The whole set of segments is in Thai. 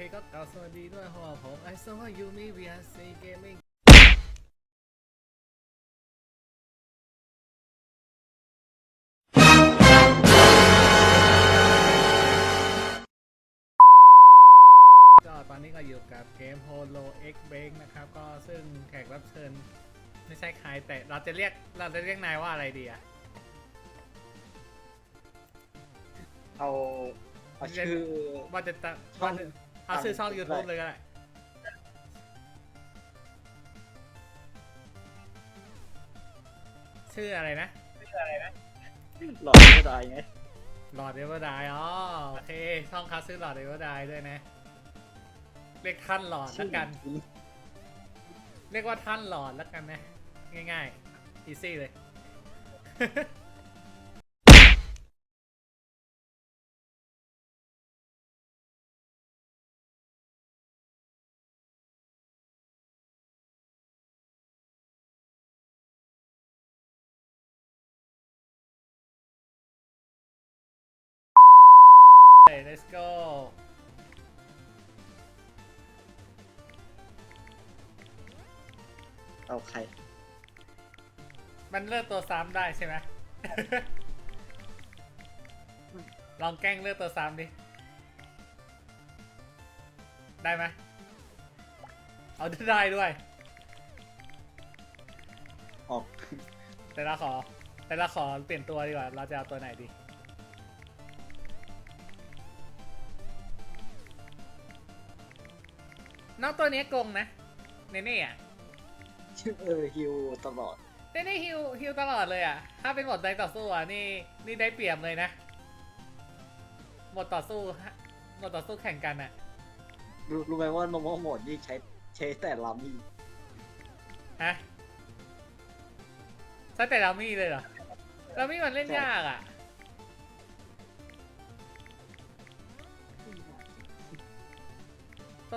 เคก็กล่าวสวัสดีด้วยเพราะว่าผมไอซ์ว่ายูมิวีอาร์ซีเกมมิ่งก็ตอนนี้ก็อยู่กับเกม Holo X Break นะครับ ก็ซึ่งแขกรับเชิญไม่ใช่ใครแต่เราจะเรียกเราจะเรียกนายว่าอะไรดีอะเอาเอาชื่อว่าจะตั้งว่าจะ เอาชื่อช่องได้ YouTube เลยก็ได้ชื่ออะไรนะหลอดก็ได้ไงหลอดเดวดายอ๋อโอเค ช่องคาซื้อหลอดเดวดายด้วยนะ เรียกท่านหลอดแล้วกัน เรียกว่าท่านหลอดแล้วกันนะ ง่ายๆ อีซี่เลย let's go เอาใคร มันเลือกตัวซ้ำได้ใช่ไหม ลองแกล้งเลือกตัวซ้ำดิ ได้ไหม เอาได้ด้วย ออก แต่ละขอ แต่ละขอเปลี่ยนตัวดีกว่า เราจะเอาตัวไหนดี น้องตัวนี้โกงนะเนเน่อะชื่อเออฮิวตลอดเนเน่ฮิวฮิวตลอดเลยอะถ้าเป็นหมดใจต่อสู้อะนี่นี่ได้เปรียบเลยนะ หมดต่อสู้ฮะหมดต่อสู้แข่งกันอะรู้รู้ไหมว่าโนมอโหมดนี่ใช้ใช้แต่ลามีฮะใช่แต่เรามี่เลยเหรอเรามี่มันเล่นยากอะ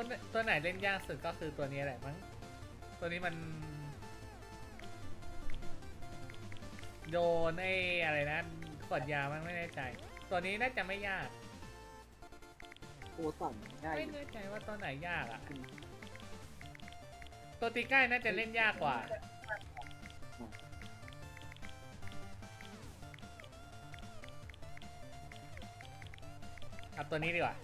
ตัวไหนตัวไหนเล่นยากสุดก็คือตัวนี้แหละมั้ง ตัวนี้มัน โยนไอ้อะไรนะขวดยามันไม่แน่ใจ ตัวนี้น่าจะไม่ยาก โอ้สั่งง่ายไม่แน่ใจว่าตัวไหนยากอะตัวตีใกล้น่าจะเล่นยากกว่า เอาตัวนี้ดีกว่า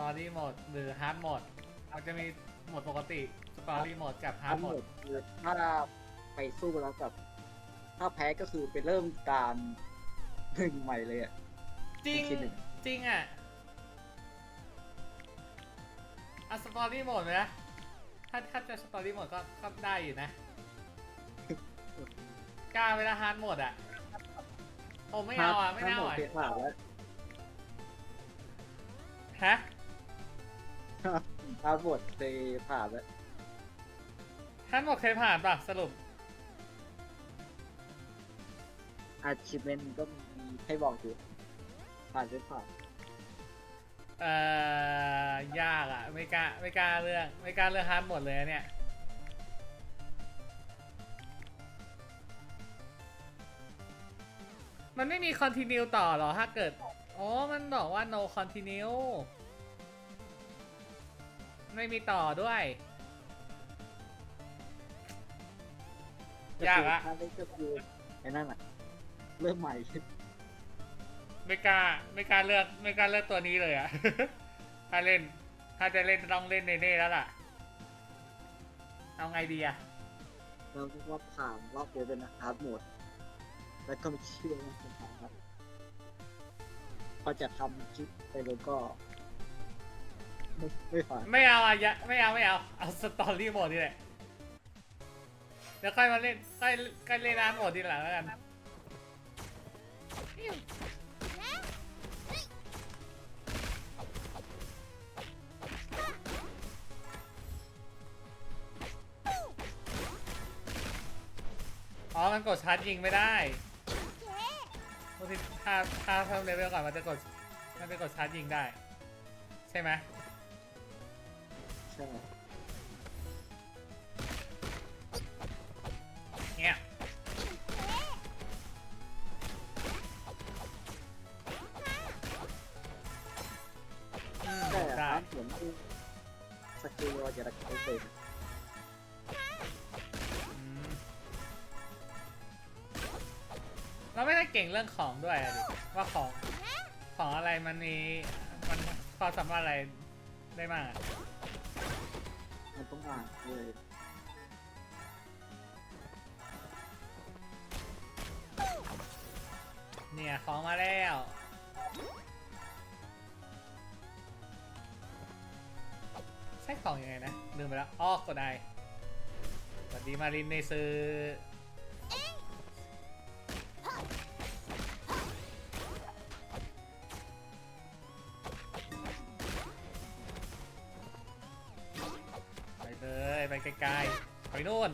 ตอรี่โหมดหรือฮาร์ดโหมดมันจะมีโหมดปกติสตอรี่โหมดกับฮาร์ดทั้งโหหมมดดคือถ้าไปสู้แล้วกับ ถ้าแพ้ก็คือไปเริ่มการหนึ่งใหม่เลยอะจริงคิดหนึ่งจริงอะเอาสตอรี่โหมดไหมนะ ถ้าถ้าจะสตอรี่โหมดก็ก็ได้อยู่นะกล้าเวลาฮาร์ดโหมดอะโอ้ไม่เอาอะ ไม่ถ้าเอาหมดอะเพชรผ่านแล้วฮะ ถ้าหมดเพผ่านแล้วฮาร์ดโหมดเคยผ่านป่ะสรุป อาชีพเมนก็มีให้บอกอยู่ผ่านเพชรผ่านเอ่อยากอะ ไม่กล้าไม่กล้าเลือกไม่กล้าเลือกฮาร์ดโหมดเลยอะเนี่ย มันไม่มีคอนติเนียต่อเหรอ ถ้าเกิด อ๋อ มันบอกว่า no continue ไม่มีต่อด้วย ยากอะถ้าได้ก็คือไอ้นั่นอะ เริ่มใหม่ ไม่กล้าไม่กล้าเลือกไม่กล้าเลือกตัวนี้เลยอะ ถ้าเล่น ถ้าจะเล่นต้องเล่นเนเน่แล้วล่ะ เอาไงดีอะเราเรียกว่าผ่านรอบเดียวเป็นฮาร์ดโหมด แล้วก็ไม่เชื่อว่าจะผ่านครับพอจะทำคลิปไปเลยก็ ไม่ไม่ผ่านไม่เอาอะยะไม่เอาไม่เอา เอาสตอรี่โหมดนี่แหละ เดี๋ยวค่อยมาเล่นค่อยค่อยเล่นร้านโหมดทีหลังแล้วกัน อ๋อ มันกดชาร์จยิงไม่ได้บางทีถ้าถ้าเพิ่มเลเวลก่อนมันจะกดมันจะกดชาร์จยิงได้ ใช่ไหม เนี่ยใช่ครับผมคือสกิลเราจะรักษเต็มเราไม่ได้เก่งเรื่องของด้วยอะดิว่าของของอะไรมันมีมันความสามารถอะไรได้มากอะ มันต้องอ่านเลยเนี่ยของมาแล้ว ใช้ของยังไงนะลืมไปแล้วอ้อกดได้สวัสดีมารินในซื้อ ไปไกลๆไปนู่น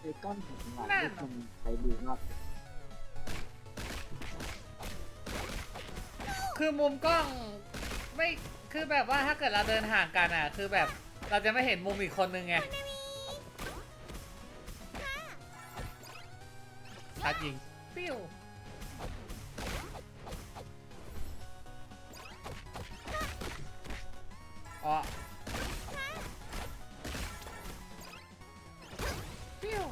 ไอ้ก้อนหินหลายที่มันใช้ดีมากคือมุมกล้อง ไม่คือแบบว่าถ้าเกิดเราเดินห่างกันอะ คือแบบเราจะไม่เห็นมุมอีกคนนึงไงชัดยิงปิ้วอ๋อปิ้ว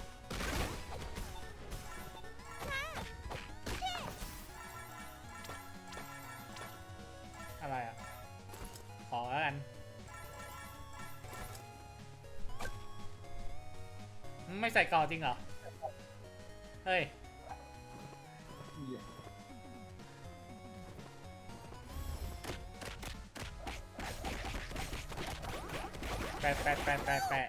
ใส่กรอจริงเหรอ เฮ้ยเหี้ย แปะแปะแปะแปะแปะ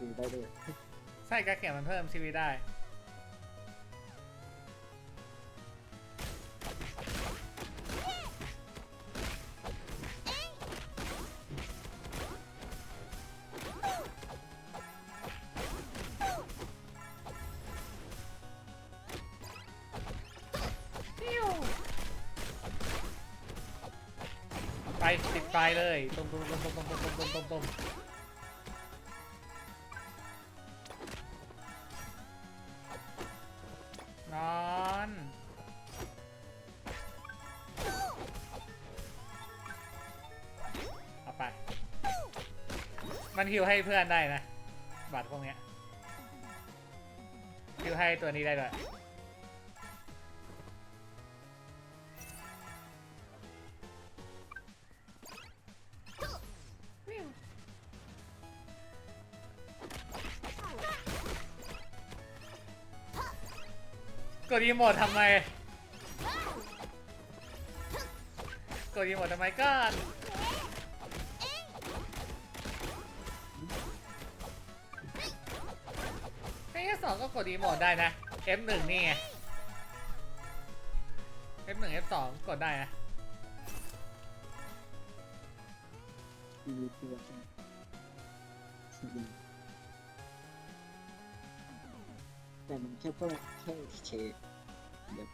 มันคิวได้ด้วยใส่กระเขียนมันเพิ่มชีวิตได้ ไปติดไฟเลยตุ้มตุ้มตุ้มตุ้มตุ้มตุ้มตุ้มตุ้ม มันฮิวให้เพื่อนได้นะ บัตรพวกเนี้ยฮิวให้ตัวนี้ได้ด้วยกดรีโมททำไม กดรีโมททำไมก่อน ไอ้สองก็กดรีโมทได้นะ F1 นี่ไง F1 F2 กดได้นะทีวีตัวใช่ไหมทีวีแต่มันแค่เพิ่มแค่เชดเดี๋ยว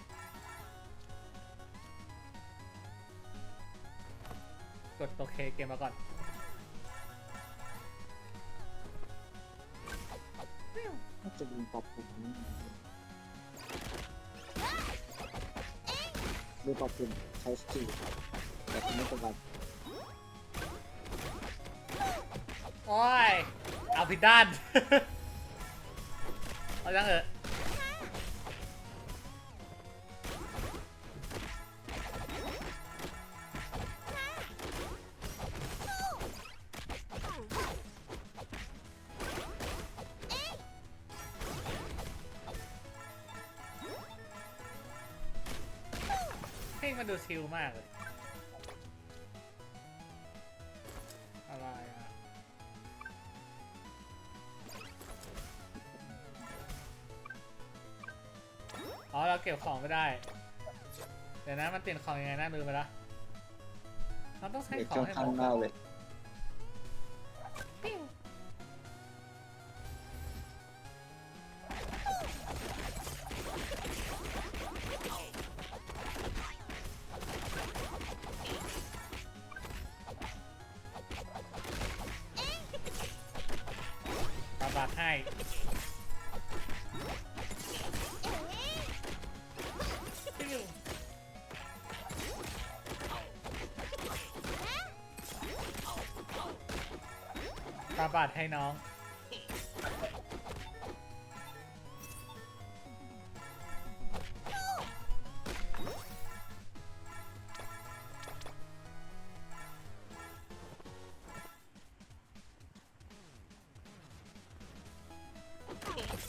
กดตัวเคเกมมาก่อน น่าจะมีปอบผมนี่ดูปอบผมใช้สกิลแต่ไม่เป็นไรโอ้ย เอาผิดด้าน เอาจังเออะ เพลงมันดูชิลมากเลย อะไรอะ อ๋อ เราเก็บของไม่ได้ เดี๋ยวนะ มันเปลี่ยนของยังไงน่าลืมไปละเราต้องใช้ของให้หมงด มากเลย ปาบาดให้ปิ้วปาบาดให้น้อง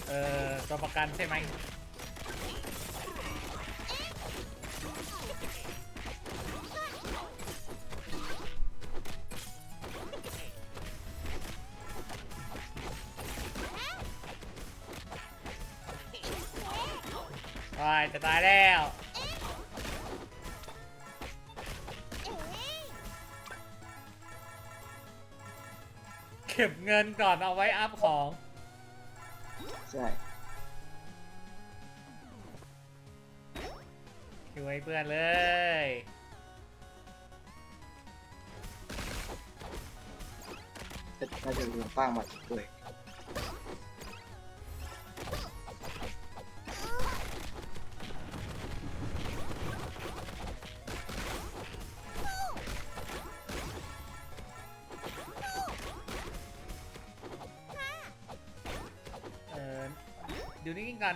เออตัวประกันใช่ไหมวายจะตายแล้วเก็บเงินก่อนเอาไว้อัพของ ใช่ช่วยเพื่อนเลยน่าจะลืมป้างมาอีกด้วย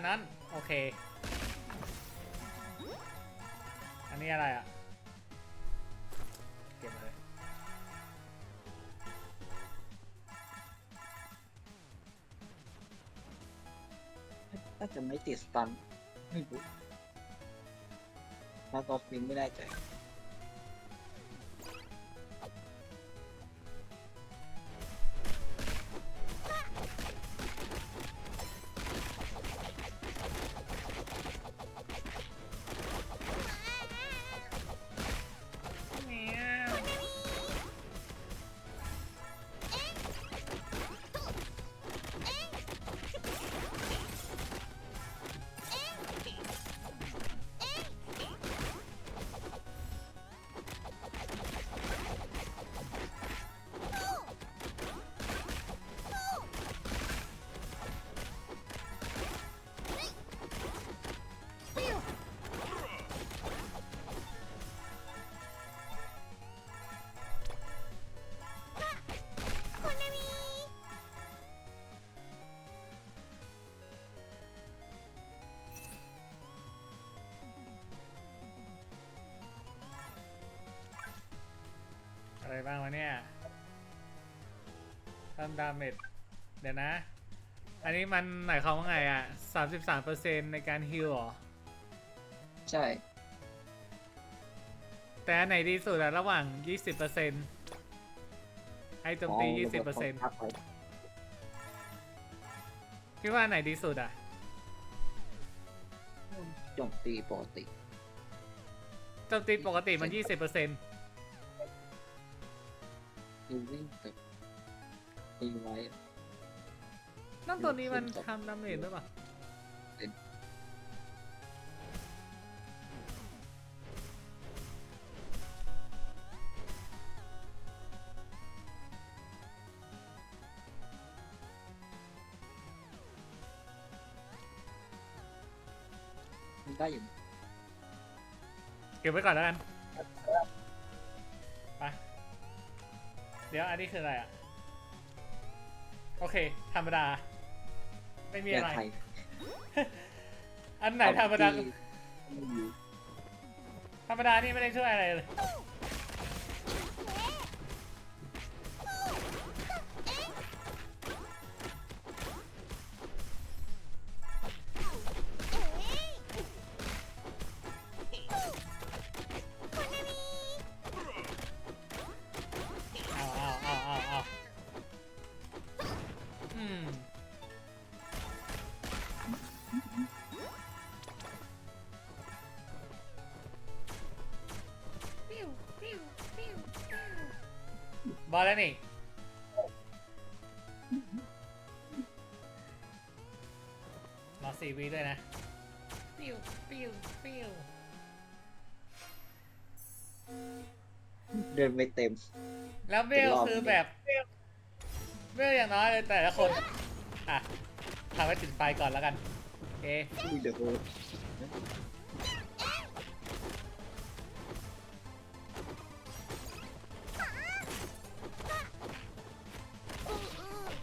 นั้น โอเค อันนี้อะไรอะ เก็บเลยน่าจะไม่ติดสตันไม่รู้ถ้าก็ฟินไม่ได้ใจ อะไรบ้างวะเนี่ยทำดาเมจเดี๋ยวนะ อันนี้มันหมายความว่าไงอะ33%ในการฮิลเหรอ ใช่ แต่อันไหนดีสุดอะระหว่าง20%ให้โจมตี20%พักไว้คิดว่าอันไหนดีสุดอะโจมตีปกติโจมตีปกติมัน20% ยิงวิ่งไปตีไว้ นั่นตัวนี้มันทำดาเมจหรือเปล่ามันได้อยู่ เก็บไว้ก่อนแล้วกัน เดี๋ยวอันนี้คืออะไรอะ โอเค ธรรมดา ไม่มีอะไรแก้ไขอันไหนธรรมดาเอที่ไม่อยู่ธรรมดานี่ไม่ได้ช่วยอะไรเลย บอลแล้วนี่ รอสี่วีด้วยนะ ปิ้วปิ้วปิ้วเดินไม่เต็ม แล้วเบลเป็นรอบคือแบบเบลอย่างน้อยเลยแต่ละคน อะทำให้ติดไฟก่อนแล้วกัน โอเค อุ้ยเดี๋ยว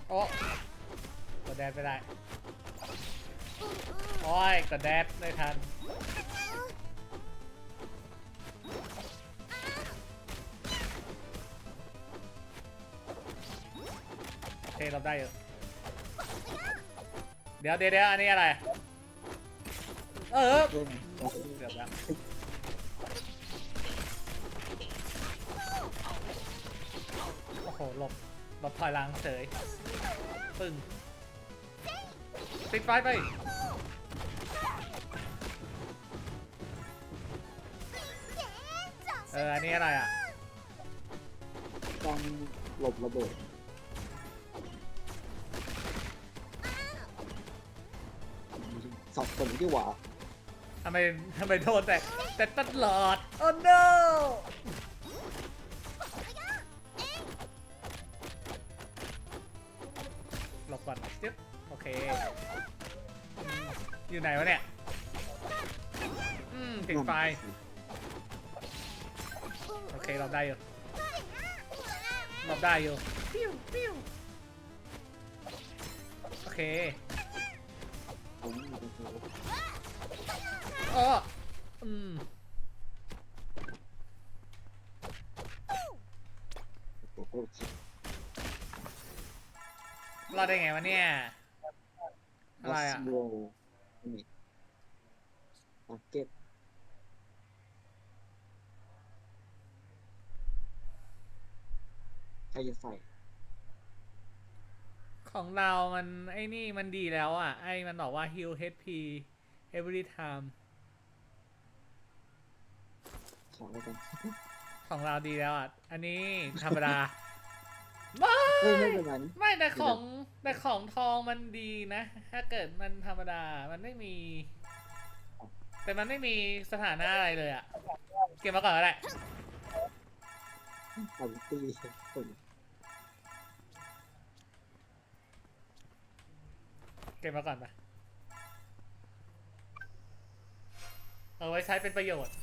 โอ้กดแดดไปได้ โอ้ยกดแดดไม่ทันโอเคเราได้อยู่เดี๋ยวเดี๋ยวเดี๋ยวอันนี้อะไร เออเดินเกือบแล้ว ถอยหลังเฉยปึ้งติดไฟไปเอออันนี้อะไรอะต้องหลบระเบิดสอบคนที่หว่าทำไมทำไมโดนแต่แต่ตลอด โอ้ no เคเราได้อยู่เราได้อยู่ปิ้วปิ้วโอเคผมนี่เป็นตัวอ๋ออืมโอ้โหรอดได้ไงวะเนี่ย อะไรอะโบนี่มาร์เก็ตใค รจะใส่ ของเรามันไอ้นี่มันดีแล้วอะ ไอ้มันบอกว่า heal HP every time ขอแล้วกันของเราดีแล้วอะ อันนี้ธรรมดา ไม่เฮ้ยไม่เป็นไรไม่แต่ของแต่ของทองมันดีนะ ถ้าเกิดมันธรรมดา มันไม่มี แต่มันไม่มีสถานะอะไรเลยอะ เก็บมาก่อนก็ได้ อันตีคน เก็บมาก่อนปะเอาไว้ใช้เป็นประโยชน์